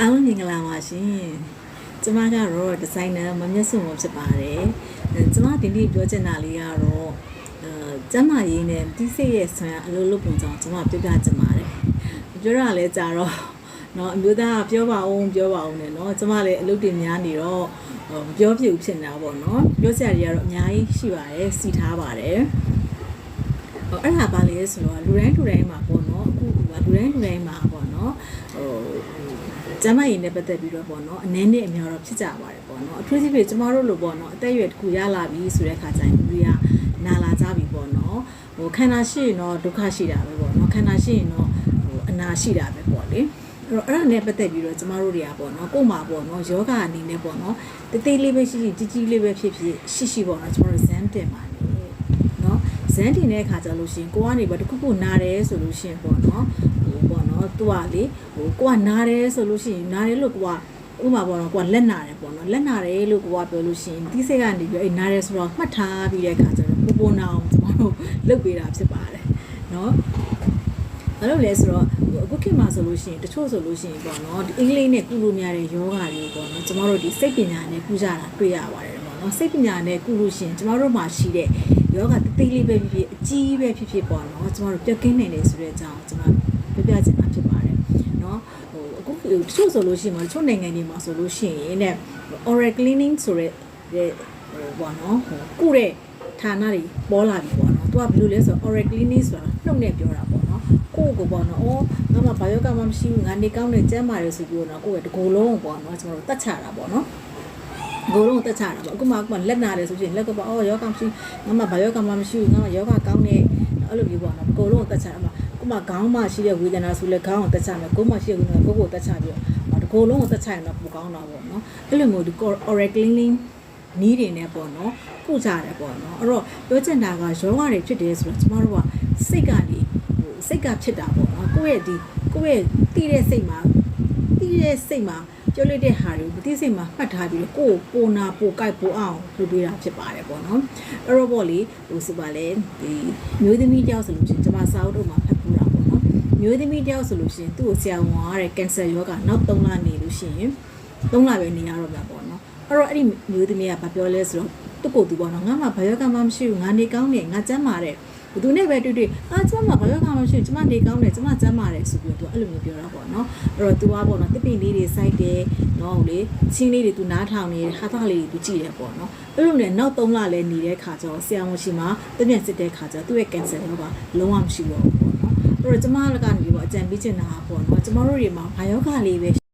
အားလုံးမင်္ဂလာပါရှင်။ကျွန်မကတော့ဒီဇိုင်နာမမျက်စုံဖြစ်ပါတယ်။ကျွန်မဒီနေ့ပြောချင်တာလေးကတော့အဲကျမရေးနဲ့တိစိတ်ရဲ့ဆွမ်းအလိုလိုပုံကြောင့်ကျွန်မပြောပြချင်ပါတယ်။ပြောရလဲကြာတော့နော်အမျိုးသားကပြောပါအောင်ပြောပါအောင်နဲ့နော်ကျမလည်းအလုပ်တွေများနေတော့မပြောပြဘူးဖြစ်နေတာပေါ့နော်။ပြောစရာတွေကတော့အများကြီးရှိပါတယ်စီထားပါတယ်။ဟိုအဲ့ဒါပါလေဆိုတော့လူတိုင်းလူတိုင်းမှာပေါ့နော်အခုကလူတိုင်းလူတိုင်းမှာပေါ့နော်ဟို ကျမရင်နဲ့ပတ်သက်ပြီးတော့ပေါ့နော်အနေနဲ့အများတော့ဖြစ်ကြပါတယ်ပေါ့နော်အထူးသဖြင့်ကျမတို့လိုပေါ့နော်အသက်အရွယ်တစ်ခုရလာပြီဆိုတဲ့ခါကျရင်လူတွေကနာလာကြပြီပေါ့နော်ဟိုခန္ဓာရှိရင်တော့ဒုက္ခရှိတာပဲပေါ့နော်ခန္ဓာရှိရင်တော့ဟိုအနာရှိတာပဲပေါ့လေအဲ့တော့အဲ့ဒါနဲ့ပတ်သက်ပြီးတော့ကျမတို့တွေကပေါ့နော်ကို့မှာပေါ့နော်ယောဂအနေနဲ့ပေါ့နော်တသေးလေးပဲရှိရှိကြီးကြီးလေးပဲဖြစ်ဖြစ်ရှိရှိပေါ့နော်ကျမတို့ဇန်တင်ပါနေနော်ဇန်တင်တဲ့အခါကျလို့ရှိရင်ကိုကနေပေါ့တခုခုနာတယ်ဆိုလို့ရှိရင်ပေါ့နော်ဟိုပေါ့ နော်သူကလေဟိုကိုကနာတယ်ဆိုလို့ရှိရင်နာတယ်လို့ကိုကဥမာပေါ့နော်ကိုကလက်နာတယ်ပေါ့နော်လက်နာတယ်လို့ကိုကပြောလို့ရှိရင်ဒီစိတ်ကနေပြီးအဲ့နာတယ်ဆိုတော့မှတ်ထားပြီးတဲ့အခါကျတော့ပိုပိုနာအောင်ကျမတို့လုပ်ပေးတာဖြစ်ပါတယ်နော်ဘာလို့လဲဆိုတော့အခုခေတ်မှာဆိုလို့ရှိရင်တချို့ဆိုလို့ရှိရင်ပေါ့နော်ဒီအင်္ဂလိပ်နဲ့ကုလို့များတဲ့ယောဂါတွေပေါ့နော်ကျမတို့ဒီစိတ်ပညာနဲ့ကုကြတာတွေ့ရပါတယ်ပေါ့နော်စိတ်ပညာနဲ့ကုလို့ရှိရင်ကျမတို့မှာရှိတဲ့ယောဂါတသေးလေးပဲဖြစ်ဖြစ်အကြီးပဲဖြစ်ဖြစ်ပေါ့နော်ကျမတို့ပြတ်ကင်းနိုင်တယ်ဆိုတဲ့အကြောင်းကျမ ပြပြချင်တာဖြစ်ပါတယ်နော်ဟိုအခုတချို့ဆိုလို့ရှိရင်တချို့နိုင်ငံတွေမှာဆိုလို့ရှိရင်တဲ့ oral cleaning ဆိုတဲ့ဟိုပေါ့နော်ဟိုကုတဲ့ဌာနတွေပေါ်လာပြီပေါ့နော်သူကဘယ်လိုလဲဆိုတော့ oral cleaning ဆိုတာနှုတ်နဲ့ပြောတာပေါ့နော်ကိုယ့်ကိုပေါ့နော်အော်ငါမှဘာယောဂမှမရှိဘူးငါနေကောင်းနေကျန်းမာတယ်ဆိုပြီးတော့ကိုယ့်ရဲ့တကိုယ်လုံးပေါ့နော်ကျွန်တော်တို့တတ်ချတာပေါ့နော်ကိုယ်လုံးတက်ချတာပေါ့အခုမှအခုမှလက်နာတယ်ဆိုရင်လက်ကပေါ့အော်ယောဂမရှိငါမှဘာယောဂမှမရှိဘူးငါမှယောဂကောင်းနေအဲ့လိုမျိုးပေါ့နော်ကိုယ်လုံးတက်ချတာမှာ အခုမှခေါင်းမှရှိတဲ့ဝေဒနာဆိုလဲခေါင်းကိုတက်ချမယ်ကိုယ်မှရှိတဲ့ဝေဒနာကိုယ်ကိုတက်ချပြီးတော့တကိုယ်လုံးကိုတက်ချရင်တော့ပိုကောင်းတာပေါ့နော်အဲ့လိုမျိုးဒီ oral cleaning နီးတွေနဲ့ပေါ့နော်ကုကြတယ်ပေါ့နော်အဲ့တော့ပြောချင်တာကယောဂတွေဖြစ်တယ်ဆိုတော့ကျမတို့ကစိတ်ကနေဟိုစိတ်ကဖြစ်တာပေါ့နော်ကိုယ့်ရဲ့ဒီကိုယ့်ရဲ့တည်တဲ့စိတ်မှာတည်တဲ့စိတ်မှာပြောလိုက်တဲ့ဟာတွေကိုတည်စိတ်မှာမှတ်ထားပြီးတော့ကိုယ်ပိုနာပိုကြိုက်ပိုအောင်လုပ်ပေးတာဖြစ်ပါတယ်ပေါ့နော်အဲ့တော့ပေါ့လေဟိုဆိုပါလေဒီမျိုးသမီးတယောက်ဆိုလို့ရှိရင်ကျမစာအုပ်တော့မှာဖတ်ပူတာပေါ့နော် မျိုးသမီးတယောက်ဆိုလို့ရှိရင်သူ့ကိုဆရာဝန်ကတဲ့ကင်ဆာယောဂနောက်3လနေလို့ရှိရင်3လပဲနေရတော့မှာပေါ့နော် အဲ့တော့အဲ့ဒီမျိုးသမီးကဘာပြောလဲဆိုတော့သူ့ကိုယ်သူပေါ့နော်ငါမှဘာယောဂမှမရှိဘူးငါနေကောင်းတယ်ငါကျမ်းမာတယ်ဘသူနဲ့ပဲတွေ့တွေ့အာကျမဘာယောဂမှမရှိဘူးကျမနေကောင်းတယ်ကျမကျမ်းမာတယ်ဆိုပြီးတော့သူအဲ့လိုမျိုးပြောတာပေါ့နော်အဲ့တော့ तू ကပေါ့နော်တစ်ပင်လေးတွေစိုက်တယ်နော်ဟုတ်လေချင်းလေးတွေ तू နားထောင်နေတယ်ဟာသားလေးတွေ तू ကြည့်တယ်ပေါ့နော်အဲ့လိုနဲ့နောက်၃လလဲနေတဲ့ခါကျတော့ဆရာဝန်ရှိမှတပြက်စစ်တဲ့ခါကျတော့သူ့ရဲ့ကင်ဆာရောဂါလုံးဝမရှိတော့ဘူးပေါ့နော်အဲ့ တော့ကျမလည်းကနေပြီးပေါ့အကြံပေးချင်တာပေါ့နော်ကျမတို့တွေမှာဘာယောဂလေးပဲ